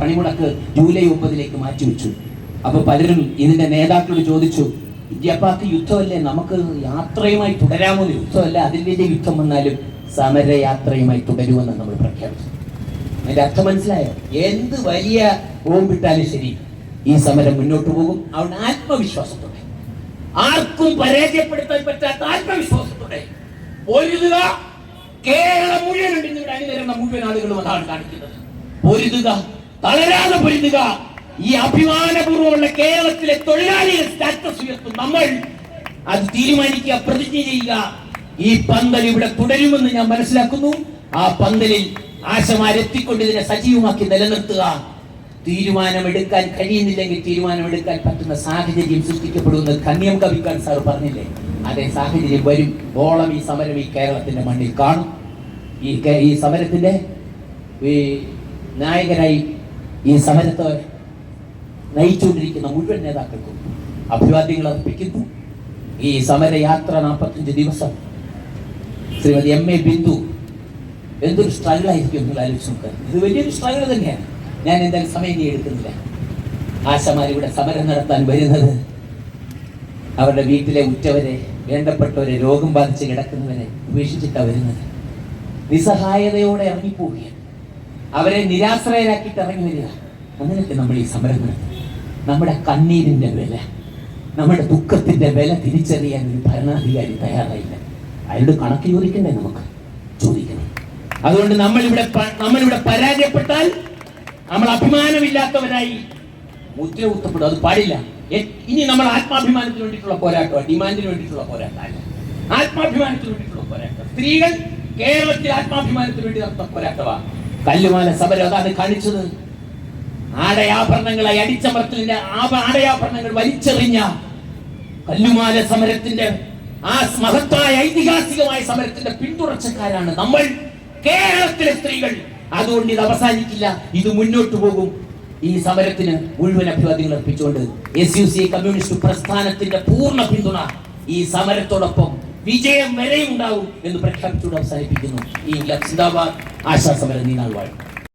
പണിമുടക്ക് ജൂലൈ ഒമ്പതിലേക്ക് മാറ്റിവെച്ചു അപ്പൊ പലരും ഇതിന്റെ നേതാക്കളോട് ചോദിച്ചു ഇന്ത്യപ്പാക്ക് യുദ്ധമല്ലേ? നമുക്ക് യാത്രയുമായി തുടരാമോ യുദ്ധമല്ല അതിൽ വലിയ യുദ്ധം വന്നാലും സമരയാത്രയുമായി തുടരുമെന്ന് നമ്മൾ പ്രഖ്യാപിച്ചു അതിന്റെ അർത്ഥം മനസ്സിലായോ? എന്ത് വലിയ ഓമ്പിട്ടാലും ശരി ഈ സമരം മുന്നോട്ട് പോകും. അവിടെ ആത്മവിശ്വാസത്തോടെ. ആർക്കും പരാജയപ്പെടുത്താൻ പറ്റാത്ത ആത്മവിശ്വാസത്തോടെ. പൊരുതുക കേരളം മുഴുവൻ ഇവിടെ അണിനിരുന്ന മുഴുവൻ ആളുകളും അതാണ് കാണിക്കുന്നത്. പൊരുതുക. തളരാതെ പൊരുതുക. ഈ അഭിമാനപൂർവമുള്ള കേരളത്തിലെ തൊഴിലാളികൾ സ്റ്റാറ്റസ് ഉയർത്തും നമ്മൾ. അത് തീരുമാനിക്കുക പ്രതിജ്ഞ ചെയ്യുക. ഈ പന്തൽ ഇവിടെ തുടരുമെന്ന് ഞാൻ മനസ്സിലാക്കുന്നു. ആ പന്തലിൽ ആശമാരെത്തിക്കൊണ്ട് ഇതിനെ സജീവമാക്കി നിലനിർത്തുക. തീരുമാനമെടുക്കാൻ കഴിയുന്നില്ലെങ്കിൽ തീരുമാനമെടുക്കാൻ പറ്റുന്ന സാഹചര്യം സൃഷ്ടിക്കപ്പെടുമെന്ന് കന്യം കവിക്കാൻ സാർ പറഞ്ഞില്ലേ? അതേ സാഹചര്യം വരും. ഓളം ഈ സമരം ഈ കേരളത്തിന്റെ മണ്ണിൽ കാണും. ഈ ഈ സമരത്തിന്റെ ഈ നായകനായി ഈ സമരത്തെ നയിച്ചുകൊണ്ടിരിക്കുന്ന മുഴുവൻ നേതാക്കൾക്കും അഭിവാദ്യങ്ങൾ അർപ്പിക്കുന്നു. ഈ സമരയാത്ര നാൽപ്പത്തഞ്ച് ദിവസം. ശ്രീമതി എം എ ബിന്ദു എന്തൊരു സ്ട്രഗിൾ ആയിരിക്കും നിങ്ങൾ ആലോചിച്ച് നോക്കുക. ഇത് വലിയൊരു സ്ട്രഗിൾ തന്നെയാണ്. ഞാൻ എന്തായാലും സമയം നീ എടുക്കുന്നില്ല. ആശമാർ ഇവിടെ സമരം നടത്താൻ വരുന്നത് അവരുടെ വീട്ടിലെ ഉറ്റവരെ വേണ്ടപ്പെട്ടവരെ രോഗം ബാധിച്ച് കിടക്കുന്നവരെ ഉപേക്ഷിച്ചിട്ടാണ് വരുന്നത്. നിസ്സഹായതയോടെ ഇറങ്ങിപ്പോവുകയാണ്. അവരെ നിരാശ്രയരാക്കിയിട്ട് ഇറങ്ങി വരിക. അങ്ങനെയൊക്കെ നമ്മൾ ഈ സമരം നമ്മുടെ കണ്ണീരിന്റെ വില നമ്മുടെ ദുഃഖത്തിന്റെ വില തിരിച്ചറിയാൻ ഒരു ഭരണാധികാരി തയ്യാറായില്ല. അയാളുടെ കണക്ക് ചോദിക്കണ്ടേ നമുക്ക്? ചോദിക്കണം. അതുകൊണ്ട് നമ്മൾ ഇവിടെ നമ്മൾ ഇവിടെ പരാജയപ്പെട്ടാൽ നമ്മൾ അഭിമാനമില്ലാത്തവരായി മുദ്ര അത് പാടില്ല. ഇനി നമ്മൾ ആത്മാഭിമാനത്തിന് വേണ്ടിയിട്ടുള്ള പോരാട്ടമാണ്. ഡിമാൻഡിന് വേണ്ടിയിട്ടുള്ള പോരാട്ടമല്ല ആത്മാഭിമാനത്തിന് വേണ്ടിയിട്ടുള്ള പോരാട്ടം. സ്ത്രീകൾ കേരളത്തിൽ ആത്മാഭിമാനത്തിന് വേണ്ടി നടത്തുന്ന പോരാട്ടമാണ്. കല്ലുമാല സമരം അതാണ് കാണിച്ചത് ആടയാഭരണങ്ങളെ അടിച്ചമർത്തലിന്റെ ആടയാഭരണങ്ങൾ വലിച്ചെറിഞ്ഞ കല്ലുമാല സമരത്തിന്റെ ആ മഹത്തായ ഐതിഹാസികമായ സമരത്തിന്റെ പിന്തുടർച്ചക്കാരാണ് നമ്മൾ. കേരളത്തിലെ സ്ത്രീകൾ. അതുകൊണ്ട് ഇത് അവസാനിക്കില്ല. ഇത് മുന്നോട്ട് പോകും. ഈ സമരത്തിന് മുഴുവൻ അഭിവാദ്യങ്ങൾ അർപ്പിച്ചുകൊണ്ട് എസ് യു സി കമ്മ്യൂണിസ്റ്റ് പ്രസ്ഥാനത്തിന്റെ പൂർണ പിന്തുണ ഈ സമരത്തോടൊപ്പം വിജയം വരെ ഉണ്ടാവും എന്ന് പ്രഖ്യാപിച്ചുകൊണ്ട് അവസാനിപ്പിക്കുന്നു. ഈ സിന്ദാബാദ് ആശാസമരം നീ നീനാൾ വാഴും.